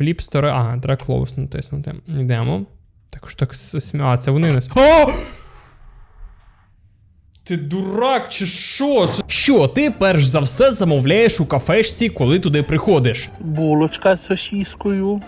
Flip Store. Ага, треба close натиснути. Йдемо. Так що так А, це вони нас. О! Ти дурак чи що? Що ти перш за все замовляєш у кафешці, коли туди приходиш? булочка з сосіскою,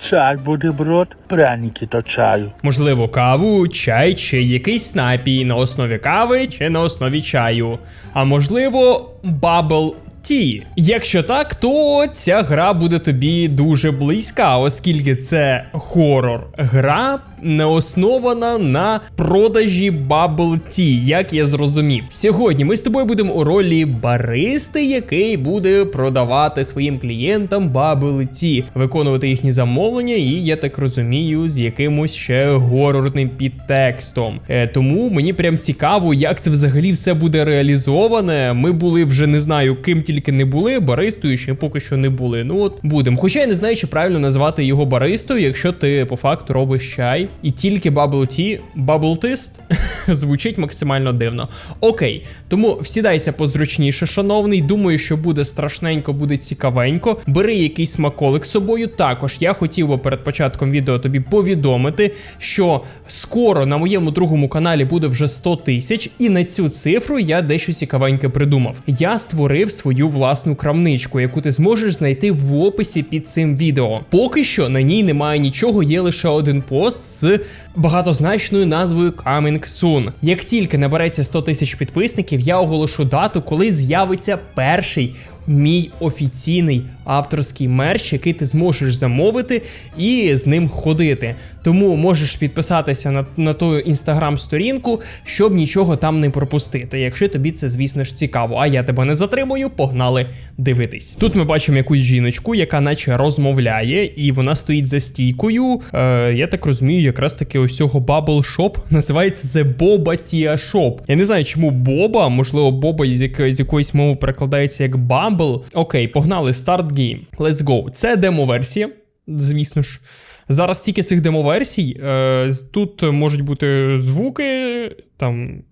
чай бутерброд, пряники до чаю. Можливо, каву, чай чи якийсь напій на основі кави чи на основі чаю. А можливо, бабл ті. Якщо так, то ця гра буде тобі дуже близька, оскільки це хорор гра не основана на продажі Bubble Tea, як я зрозумів. Сьогодні ми з тобою будемо у ролі баристи, який буде продавати своїм клієнтам Bubble Tea, виконувати їхні замовлення, і я так розумію, з якимось ще горорним підтекстом. Е, тому мені прям цікаво, як це взагалі все буде реалізоване. Ми були вже не знаю, ким тільки не були, баристою ще поки що не були. Ну от будемо. Хоча я не знаю, чи правильно назвати його баристою, якщо ти по факту робиш чай, і тільки бабл ті, Tist звучить максимально дивно. Окей, тому всідайся позручніше, шановний. Думаю, що буде страшненько, буде цікавенько. Бери якийсь смаколик з собою. Також я хотів би перед початком відео тобі повідомити, що скоро на моєму другому каналі буде вже 100 тисяч, і на цю цифру я дещо цікавеньке придумав. Я створив свою власну крамничку, яку ти зможеш знайти в описі під цим відео. Поки що на ній немає нічого, є лише один пост з багатозначною назвою Coming Soon. Як тільки набереться 100 тисяч підписників, я оголошу дату, коли з'явиться перший мій офіційний авторський мерч, який ти зможеш замовити і з ним ходити. Тому можеш підписатися на, на ту інстаграм-сторінку, щоб нічого там не пропустити, якщо тобі це, звісно ж, цікаво. А я тебе не затримую, погнали дивитись. Тут ми бачимо якусь жіночку, яка наче розмовляє, і вона стоїть за стійкою. Е, я так розумію, якраз таки ось цього Bubble Shop називається це Boba Tia Shop. Я не знаю, чому Боба, можливо, Боба з, як, з якоїсь мови перекладається як Bumble. Окей, погнали, Start Game. Let's go. Це демо-версія, звісно ж. Зараз тільки цих демо-версій. Е, тут можуть бути звуки, там.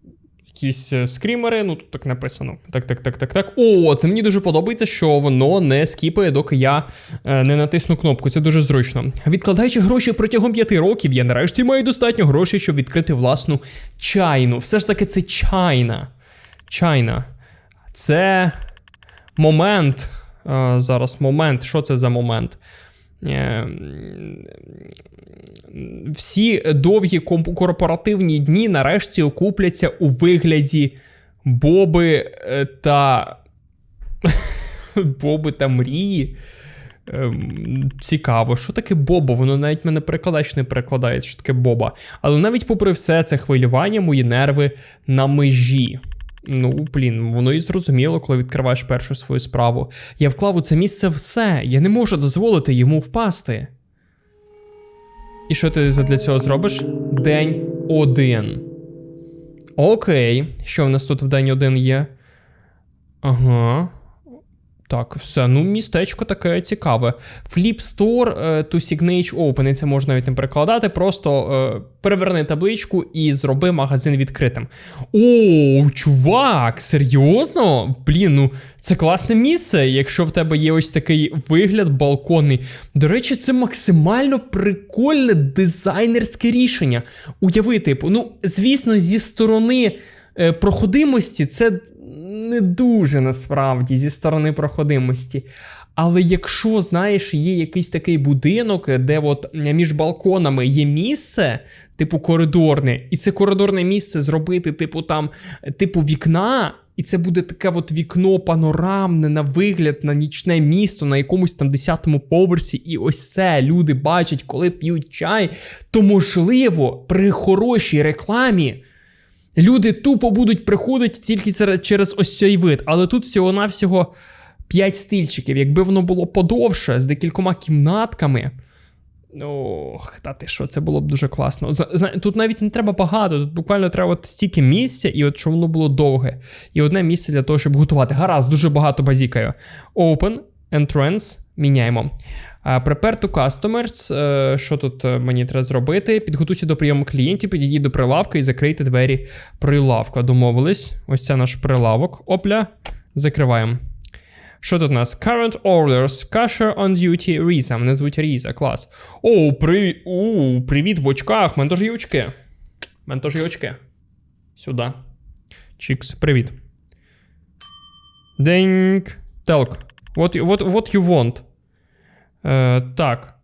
Якісь е, скрімери, ну тут так написано. Так, так, так, так, так. О, це мені дуже подобається, що воно не скіпає, доки я е, не натисну кнопку. Це дуже зручно. Відкладаючи гроші протягом п'яти років, я нарешті маю достатньо грошей, щоб відкрити власну чайну. Все ж таки, це чайна. Чайна. Це момент. Е, зараз момент. Що це за момент? Е, всі довгі корпоративні дні нарешті окупляться у вигляді Боби е, та. Боби та мрії. Ем, цікаво, що таке Боба? Воно навіть мене перекладач не перекладає, що таке Боба. Але навіть попри все це хвилювання, мої нерви на межі. Ну, блін, воно і зрозуміло, коли відкриваєш першу свою справу. Я вклав у це місце все. Я не можу дозволити йому впасти. І що ти для цього зробиш? День один. Окей. Що в нас тут в день один є? Ага. Так, все. Ну, містечко таке цікаве. Flip Store е, to Signage Open. І це можна навіть не перекладати. Просто е, переверни табличку і зроби магазин відкритим. О, чувак, серйозно? Блін, ну це класне місце, якщо в тебе є ось такий вигляд балконний. До речі, це максимально прикольне дизайнерське рішення. Уяви, типу, ну, звісно, зі сторони е, проходимості це не дуже насправді зі сторони проходимості. Але якщо, знаєш, є якийсь такий будинок, де от між балконами є місце, типу коридорне, і це коридорне місце зробити, типу, там, типу вікна. І це буде таке от вікно панорамне на вигляд на нічне місто на якомусь там 10-му поверсі, і ось це люди бачать, коли п'ють чай, то можливо при хорошій рекламі люди тупо будуть приходити тільки через ось цей вид. Але тут всього-навсього 5 стильчиків. Якби воно було подовше, з декількома кімнатками. Ох, та ти що, це було б дуже класно. Тут навіть не треба багато, тут буквально треба от стільки місця, і от щоб воно було довге. І одне місце для того, щоб готувати. Гаразд, дуже багато базікаю. Open, entrance, міняємо. Prepare to customers. е, Що тут е, мені треба зробити? Підготуйся до прийому клієнтів, підійдіть до прилавка і закрийте двері прилавка. Домовились. Ось це наш прилавок. Опля, закриваємо. Що тут у нас? Current orders, cashier on duty, Різа. Мене звуть Різа, клас. О, привіт. У, привіт в очках. Мене теж є очки. Мене теж є очки. Сюди. Чікс, привіт. Деньк. Телк. What, what, what you want? Е, так.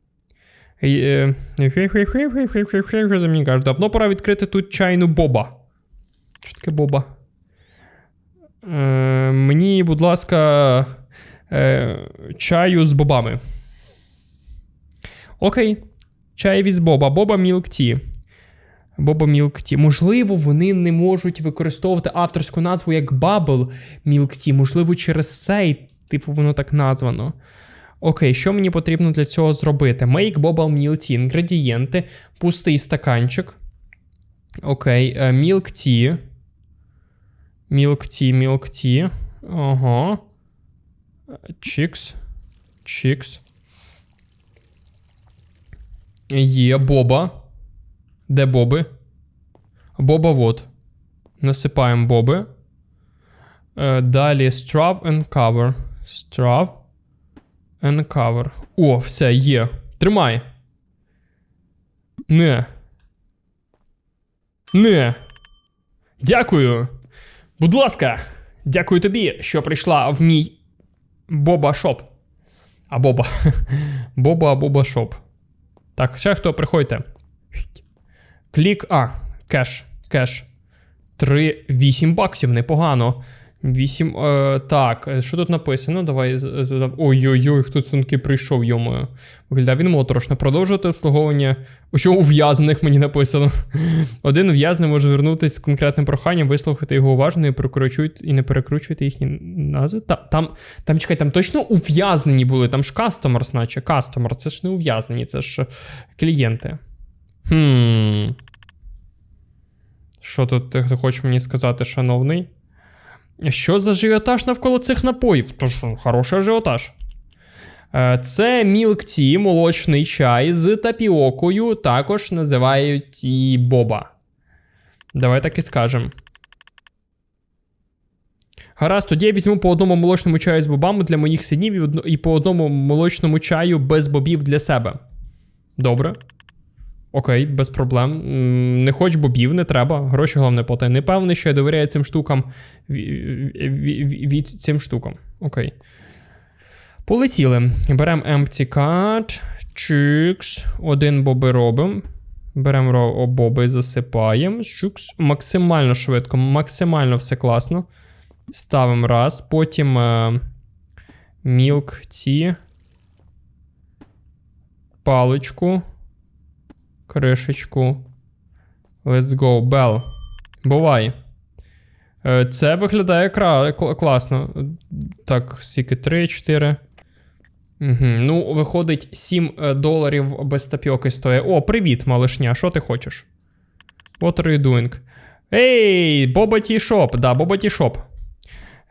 Е, ти мені кажеш? Давно пора відкрити тут чайну боба. Що таке боба? Мені, будь ласка, чаю з бобами. Окей. Чай від боба. Боба Milk Tea. Боба Milk Tea. Можливо, вони не можуть використовувати авторську назву як Bubble Milk Tea. Можливо, через цей, типу, воно так названо. Окей, що мені потрібно для цього зробити? Make Bubble Milk Tea. Інгредієнти, пустий стаканчик. Окей, е, Milk Tea. Milk Tea, Milk Tea. Ага. Чікс. Чікс. Є боба. Де боби? Боба вот. Насипаємо боби. Е, далі straw and cover. Straw and. О, все, є. Тримай. Не. Не. Дякую. Будь ласка, дякую тобі, що прийшла в мій Боба Шоп. А Боба. Боба Боба Шоп. Так, ще хто приходьте. Клік. А, кеш. Кеш. 3, 8 баксів, непогано. 8. Е, так, е, що тут написано? Давай. Ой-ой-ой, хто таки прийшов, йомою. Виглядає він моторошно. Продовжувати обслуговування. Що ув'язнених мені написано. Один ув'язний може звернутися з конкретним проханням, вислухати його уважно і прокручуйте і не перекручуйте їхні назви. Та, там, там, чекай, там точно ув'язнені були, там ж кастомерс, наче. Кастомер, це ж не ув'язнені, це ж клієнти. Хм. Що тут ти хочеш мені сказати, шановний? Що за ажіотаж навколо цих напоїв? То що, хороший ажіотаж. Е, Це Milk Tea, молочний чай з тапіокою, також називають і боба. Давай так і скажемо. Гаразд, тоді я візьму по одному молочному чаю з бобами для моїх синів і по одному молочному чаю без бобів для себе. Добре. Окей, без проблем. Не хоч бобів, не треба. Гроші головне плати. Не певний, що я довіряю цим штукам ві- ві- ві- від цим штукам. Окей. Полетіли. Беремо empty card. Чикс. Один боби робимо. Беремо боби, засипаємо. Чукс. Максимально швидко, максимально все класно. Ставимо раз. Потім е, milk. Паличку. Кришечку. Let's go. Bell. Бувай. Е, Це виглядає кра- класно. Так, скільки 3, 4. Угу. Ну, виходить, 7 е, доларів без тапіоки стоїть. О, привіт, малишня. Що ти хочеш? What are you doing? Ей, Boba Tea Shop. Да, Boba Tea Shop.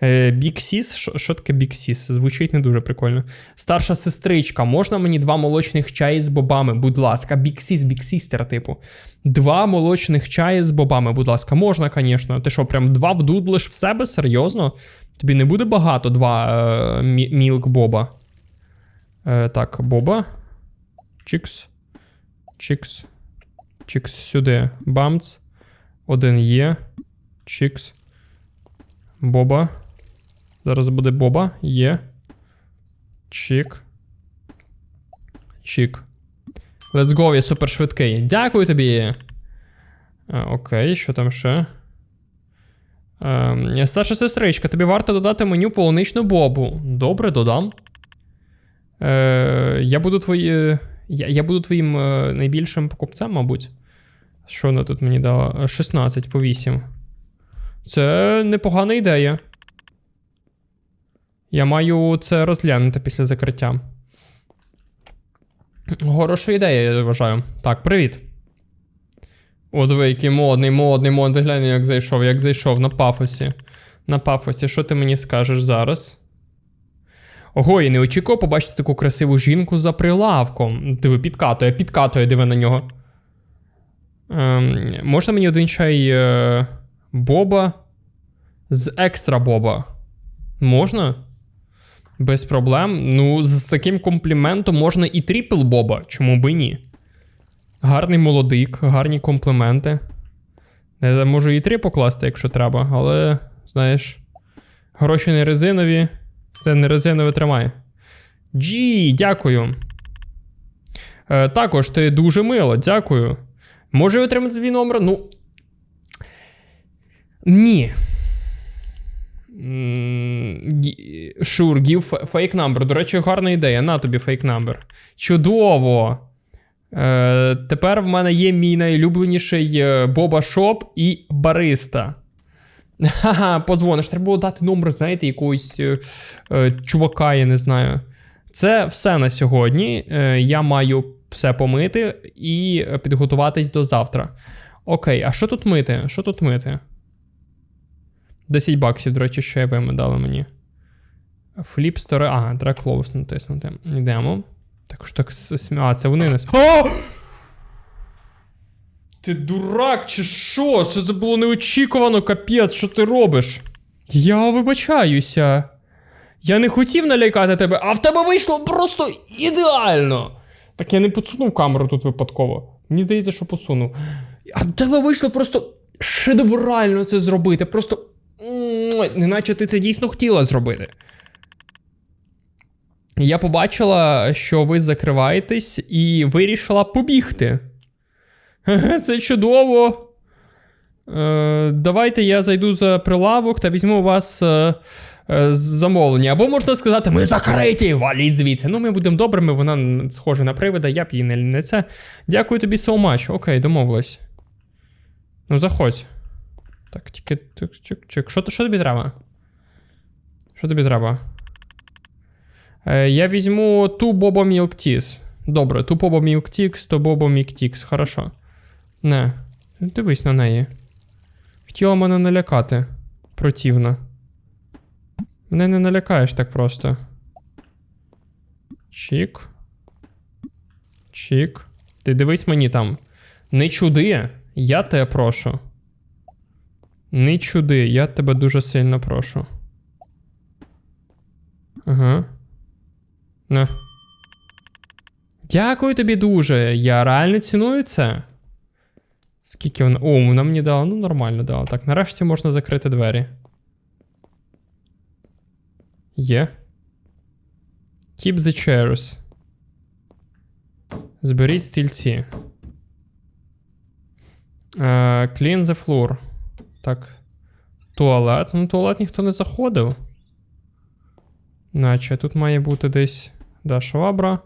Е, Big Що- таке Sis? Звучить не дуже прикольно. Старша сестричка, можна мені два молочних чаї з бобами, будь ласка. Big Sister, типу. Два молочних чаї з бобами, будь ласка. Можна, звісно. Ти що, прям два вдудлиш в себе? Серйозно? Тобі не буде багато два е, мілк боба. Е, так, боба. Чікс. Чікс. Чікс сюди. Бамц. Один є. Чікс. Боба. Зараз буде боба. Є. Чік. Чік. Let's go, я супер швидкий. Дякую тобі. А, окей, що там ще? Ем, старша сестричка, тобі варто додати меню полуничну бобу. Добре, додам. Е, я буду твої. Я, я буду твоїм е, найбільшим покупцем, мабуть. Що вона тут мені дала? Е, 16 по 8. Це непогана ідея. Я маю це розглянути після закриття. Хороша ідея, я вважаю. Так, привіт. О, диви, який модний, модний, модний. Глянь, як зайшов, як зайшов на пафосі. На пафосі, що ти мені скажеш зараз? Ого, я не очікував побачити таку красиву жінку за прилавком. Диви, підкатує, підкатує, диви на нього. Ем, можна мені один чай е, Боба з екстра Боба? Можна? Без проблем. Ну, з таким компліментом можна і тріпл Боба, чому би ні. Гарний молодик, гарні компліменти. Я можу і три покласти, якщо треба, але, знаєш, гроші не резинові, це не резинове тримає. Джі, дякую. Е, також ти дуже мило, дякую. Може отримати твій номер? Ну. Ні. М, гі- Sure, give fake number. До речі, гарна ідея. На тобі fake number. Чудово! Е, тепер в мене є мій найулюбленіший е, Боба Шоп і Бариста. Ха-ха, подзвониш. Треба було дати номер, знаєте, якогось е, е, чувака, я не знаю. Це все на сьогодні. Е, я маю все помити і е, підготуватись до завтра. Окей, а що тут мити? Що тут мити? 10 баксів, до речі, ще ви дали мені. Фліп стори. Ага, треба close натиснути. Йдемо. Так так смі- А, це вони нас. О! Ти дурак, чи що? Що це було неочікувано, капець, що ти робиш? Я вибачаюся. Я не хотів налякати тебе, а в тебе вийшло просто ідеально. Так я не посунув камеру тут випадково. Мені здається, що посунув. А в тебе вийшло просто шедеврально це зробити. Просто. Неначе ти це дійсно хотіла зробити. Я побачила, що ви закриваєтесь, і вирішила побігти. Це чудово. Е, давайте я зайду за прилавок та візьму у вас е, е, замовлення. Або можна сказати, ми закриті, валіть звідси. Ну, ми будемо добрими, вона схожа на привида, я б її не це. Дякую тобі so much. Окей, домовилась. Ну, заходь. Так, тільки. тик, чик, чик. Що, що тобі треба? Що тобі треба? Е, я візьму ту Bobo Milk Teas. Добре, ту Bobo Milk Teas, то Bobo Milk Teas. Хорошо. Не. Дивись на неї. Хотіла мене налякати. Противно. Мене не налякаєш так просто. Чік. Чік. Ти дивись мені там. Не чуди. Я тебе прошу. Не чуди, я тебе дуже сильно прошу. Ага. На. Дякую тобі дуже. Я реально ціную це. Скільки вона. О, вона мені дала. Ну, нормально дала. Так, нарешті можна закрити двері. Є. Keep the chairs. Зберіть стільці. Е, clean the floor. Так. Туалет. Ну, туалет ніхто не заходив. Наче тут має бути десь. Да, швабра.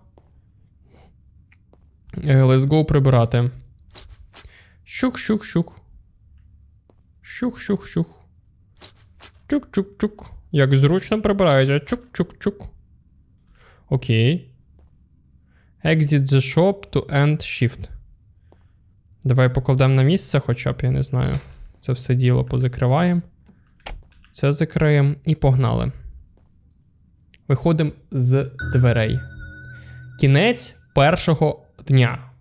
Е, Let's go прибирати. Щук-щук-щук. Щук-щук-щук. Чук-чук-чук. Як зручно прибирається. Чук-чук-чук. Окей. Exit the shop to end shift. Давай покладемо на місце, хоча б, я не знаю. Це все діло позакриваємо. Це закриємо і погнали. Виходимо з дверей. Кінець першого дня.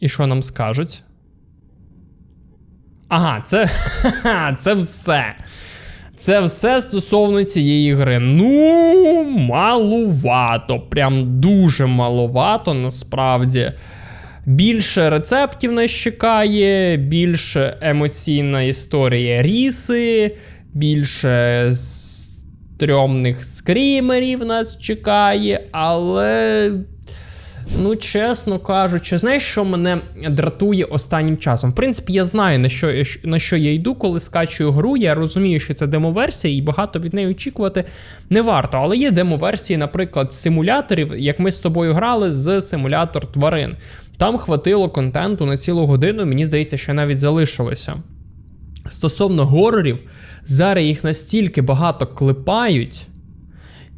І що нам скажуть? Ага, це. це все. Це все стосовно цієї гри. Ну, малувато. Прям дуже маловато, насправді. Більше рецептів нас чекає, більше емоційна історія ріси, більше стрьомних скрімерів нас чекає, але. Ну, чесно кажучи, знаєш, що мене дратує останнім часом? В принципі, я знаю, на що, на що я йду, коли скачую гру. Я розумію, що це демоверсія, і багато від неї очікувати не варто. Але є демоверсії, наприклад, симуляторів, як ми з тобою грали з симулятор тварин. Там хватило контенту на цілу годину, мені здається, що навіть залишилося. Стосовно горорів, зараз їх настільки багато клепають.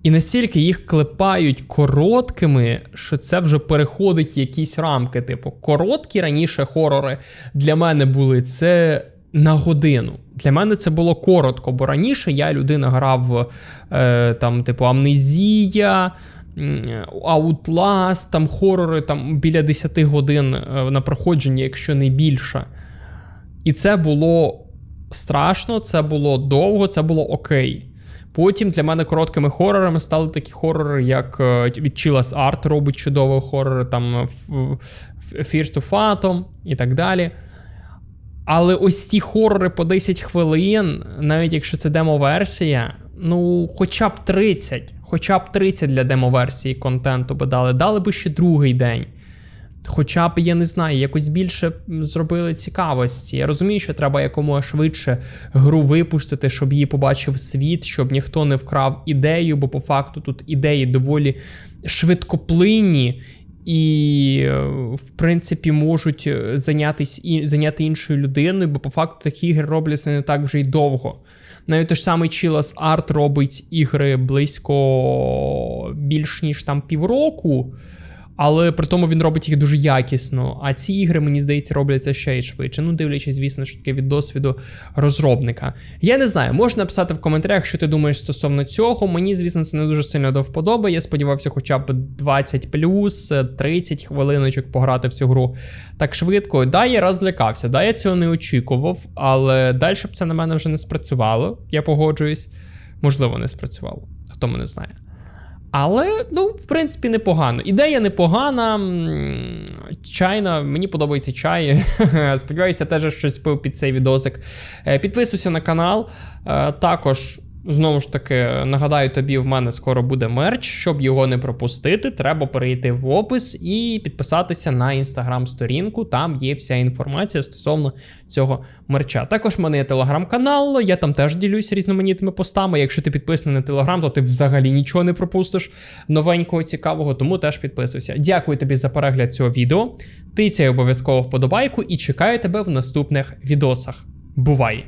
І настільки їх клепають короткими, що це вже переходить якісь рамки. Типу, короткі раніше хорори для мене були це на годину. Для мене це було коротко, бо раніше я людина грав е, там, типу, Амнезія, Outlast, там хорори там, біля 10 годин е, на проходженні, якщо не більше. І це було страшно, це було довго, це було окей. Потім для мене короткими хорорами стали такі хорори, як е, від Chillas Art робить чудові хорори, там е, F- F- Phantom і так далі. Але ось ці хорори по 10 хвилин, навіть якщо це демо-версія, ну, хоча б 30, хоча б 30 для демо-версії контенту би дали, дали би ще другий день. Хоча б, я не знаю, якось більше зробили цікавості. Я розумію, що треба якомога швидше гру випустити, щоб її побачив світ, щоб ніхто не вкрав ідею, бо по факту тут ідеї доволі швидкоплинні. І, е, в принципі, можуть е, зайнятись і зайняти іншою людиною, бо по факту такі ігри робляться не так вже й довго. Навіть той ж самий Chillas Art робить ігри близько більш ніж там півроку, але при тому він робить їх дуже якісно. А ці ігри, мені здається, робляться ще й швидше. Ну, дивлячись, звісно, що таке від досвіду розробника. Я не знаю, можна написати в коментарях, що ти думаєш стосовно цього. Мені, звісно, це не дуже сильно до вподоби. Я сподівався, хоча б 20 плюс, 30 хвилиночок пограти в цю гру так швидко. Да, я розлякався, да, я цього не очікував, але далі б це на мене вже не спрацювало. Я погоджуюсь. Можливо, не спрацювало. Хто мене знає. Але, ну, в принципі, непогано. Ідея непогана. Чайна, мені подобається чай. Сподіваюся, теж щось пив під цей відосик. Е, Підписуйся на канал. Е, Також. Знову ж таки, нагадаю тобі, в мене скоро буде мерч. Щоб його не пропустити, треба перейти в опис і підписатися на інстаграм-сторінку. Там є вся інформація стосовно цього мерча. Також в мене є телеграм-канал, я там теж ділюсь різноманітними постами. Якщо ти підписаний на телеграм, то ти взагалі нічого не пропустиш новенького, цікавого, тому теж підписуйся. Дякую тобі за перегляд цього відео. Тицяй обов'язково вподобайку і чекаю тебе в наступних відосах. Бувай!